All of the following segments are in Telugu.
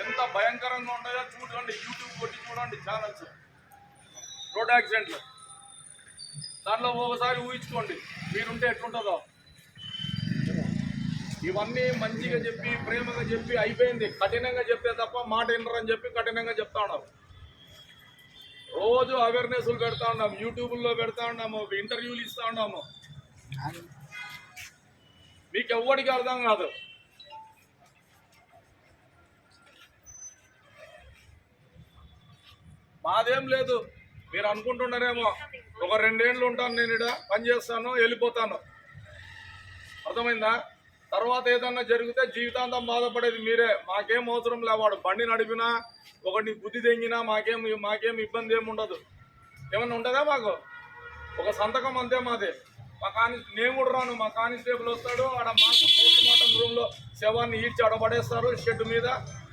ఎంత భయంకరంగా ఉంటాయో చూడండి యూట్యూబ్ కొట్టి చూడండి ఛానల్స్ రోడ్ యాక్సిడెంట్లు దాంట్లో ఒకసారి ఊహించుకోండి మీరుంటే ఎట్లుంటుందో. ఇవన్నీ మంచిగా చెప్పి ప్రేమగా చెప్పి అయిపోయింది. కఠినంగా చెప్తే తప్ప మాట వినరని చెప్పి కఠినంగా చెప్తా ఉన్నాం. రోజు అవేర్నెస్లు పెడతా ఉన్నాము యూట్యూబ్లో పెడతా ఉన్నాము ఇంటర్వ్యూలు ఇస్తూ ఉన్నాము. మీకు ఎవ్వడికి అర్థం కాదు. మాదేం లేదు. మీరు అనుకుంటున్నారేమో. ఒక రెండేళ్ళు ఉంటాను నేను ఇక్కడ పని చేస్తాను వెళ్ళిపోతాను. అర్థమైందా? తర్వాత ఏదన్నా జరిగితే జీవితాంతం బాధపడేది మీరే. మాకేం అవసరం లే వాడు బండి నడిపినా ఒకటి బుద్ధి తెంగినా మాకేం మాకేం ఇబ్బంది ఏమి ఉండదు. ఏమన్నా ఉంటుందా మాకు? ఒక సంతకం అంతే మాది. మా నేను కూడా రాను మా కానిస్టేబుల్ వస్తాడు ఆడ మాకు పోస్ట్ మార్టం రూమ్లో శవాన్ని ఈడ్చి ఆడ పడేస్తారు షెడ్ మీద.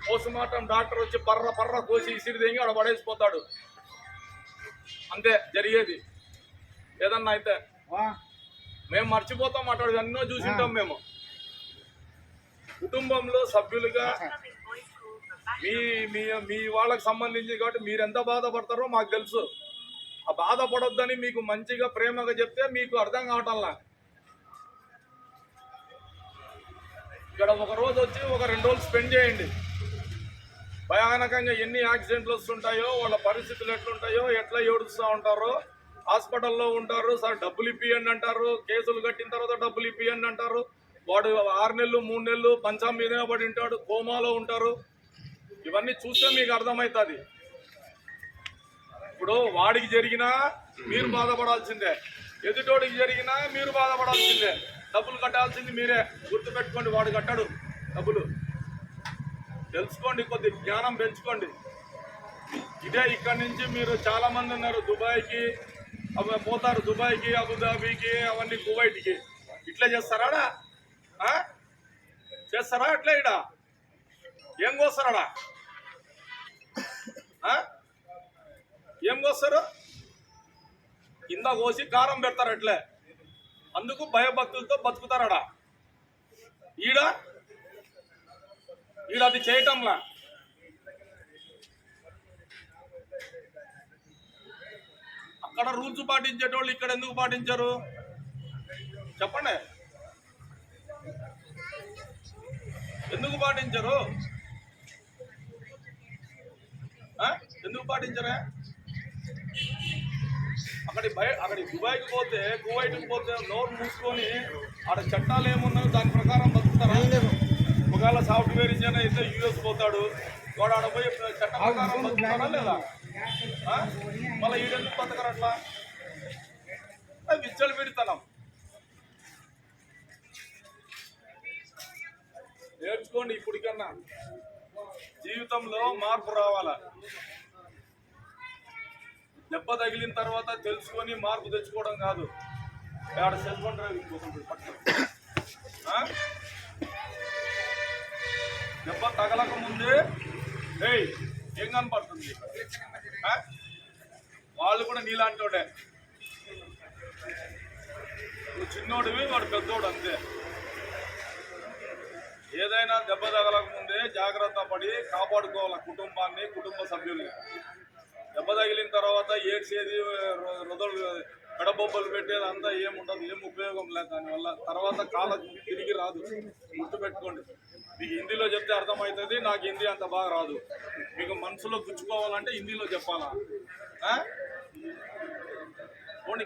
పోస్ట్ మార్టం డాక్టర్ వచ్చి పర్ర పర్ర కోసి ఇసిరి తెంగి ఆడ పడేసిపోతాడు. అంతే జరిగేది. ఏదన్నా అయితే. మేము మర్చిపోతాం అటు ఎన్నో చూసింటాం మేము. కుటుంబంలో సభ్యులుగా మీ మీ మీ వాళ్ళకి సంబంధించి కాబట్టి మీరు ఎంత బాధపడతారో మాకు తెలుసు. బాధపడొద్దని మీకు మంచిగా ప్రేమగా చెప్తే మీకు అర్థం కావటంలా? ఇక్కడ ఒక రోజు వచ్చి ఒక రెండు రోజులు స్పెండ్ చేయండి. భయానకంగా ఎన్ని యాక్సిడెంట్లు వస్తుంటాయో వాళ్ళ పరిస్థితులు ఎట్లుంటాయో ఎట్లా ఏడుస్తూ ఉంటారో హాస్పిటల్లో ఉంటారు సార్ డబ్బులు ఇప్పియండి అంటారు కేసులు కట్టిన తర్వాత డబ్బులు ఇప్పియండి అంటారు వాడు ఆరు నెలలు మూడు నెలలు పంచాం మీద పడి ఉంటాడు కోమాలో ఉంటారు. ఇవన్నీ చూస్తే మీకు అర్థమవుతుంది. ఇప్పుడు వాడికి జరిగినా మీరు బాధపడాల్సిందే. ఎదుటోడికి జరిగినా మీరు బాధపడాల్సిందే. డబ్బులు కట్టాల్సింది మీరే. గుర్తుపెట్టుకోండి వాడు కట్టాడు డబ్బులు. తెలుసుకోండి కొద్ది జ్ఞానం పెంచుకోండి. ఇదే ఇక్కడి నుంచి మీరు చాలామంది ఉన్నారు దుబాయ్కి అవి పోతారు దుబాయ్కి అబుదాబీకి అవన్నీ కువైట్కి. ఇట్లా చేస్తారాడా చేస్తారా అట్లా ఇడా ఏం కోస్తారాడా ఆ? ఏం కోస్తారు? కింద కోసి కారం పెడతారు అట్లే. అందుకు భయభక్తులతో బతుకుతారడా ఈడ? ఈడ అది చేయటంలా? అక్కడ రూల్స్ పాటించేటోళ్ళు ఇక్కడ ఎందుకు పాటించరు? చెప్పండి. ఎందుకు పాటించరు? ఆ? ఎందుకు పాటించరే? అక్కడి బయ అక్కడి దుబాయ్కి పోతే కువైట్కి పోతే నోరు మూసుకొని ఆడ చట్టాలు ఏమున్నాయో దాని ప్రకారం బతుకుతారా? ఒకవేళ సాఫ్ట్వేర్ ఇంజనీర్ అయితే యూఎస్ పోతాడు. వాడు ఆడ పోయి చట్ట ప్రకారం బతుకుతారా లేదా? మళ్ళీ ఈడెందుకు బతకరు అట్లా? విచ్చలు పెడతాం నేర్చుకోండి ఇప్పటికన్నా. జీవితంలో మార్పు రావాలా? దెబ్బ తగిలిన తర్వాత తెలుసుకొని మార్పు తెచ్చుకోవడం కాదు. ఆడ సెల్ ఫోన్ డ్రైవింగ్ ఇంకొకటి దెబ్బ తగలక ముందే ఏయ్ ఏం కనపడుతుంది? వాళ్ళు కూడా నీలాంటోడే నువ్వు చిన్నోడివి వాడు పెద్దోడు అంతే. ఏదైనా దెబ్బ తగలక ముందే జాగ్రత్త పడి కాపాడుకోవాలి కుటుంబాన్ని కుటుంబ సభ్యుల్ని. దెబ్బ తగిలిన అంతా ఏడ్చేది రుదలు కడబొబ్బలు పెట్టేది అంతా ఏముండదు ఏం ఉపయోగం లేదు దానివల్ల. తర్వాత కాలం తిరిగి రాదు. గుర్తుపెట్టుకోండి. మీకు హిందీలో చెప్తే అర్థమవుతుంది నాకు హిందీ అంత బాగా రాదు. మీకు మనసులో గుచ్చుకోవాలంటే హిందీలో చెప్పాలా? ఓన్లీ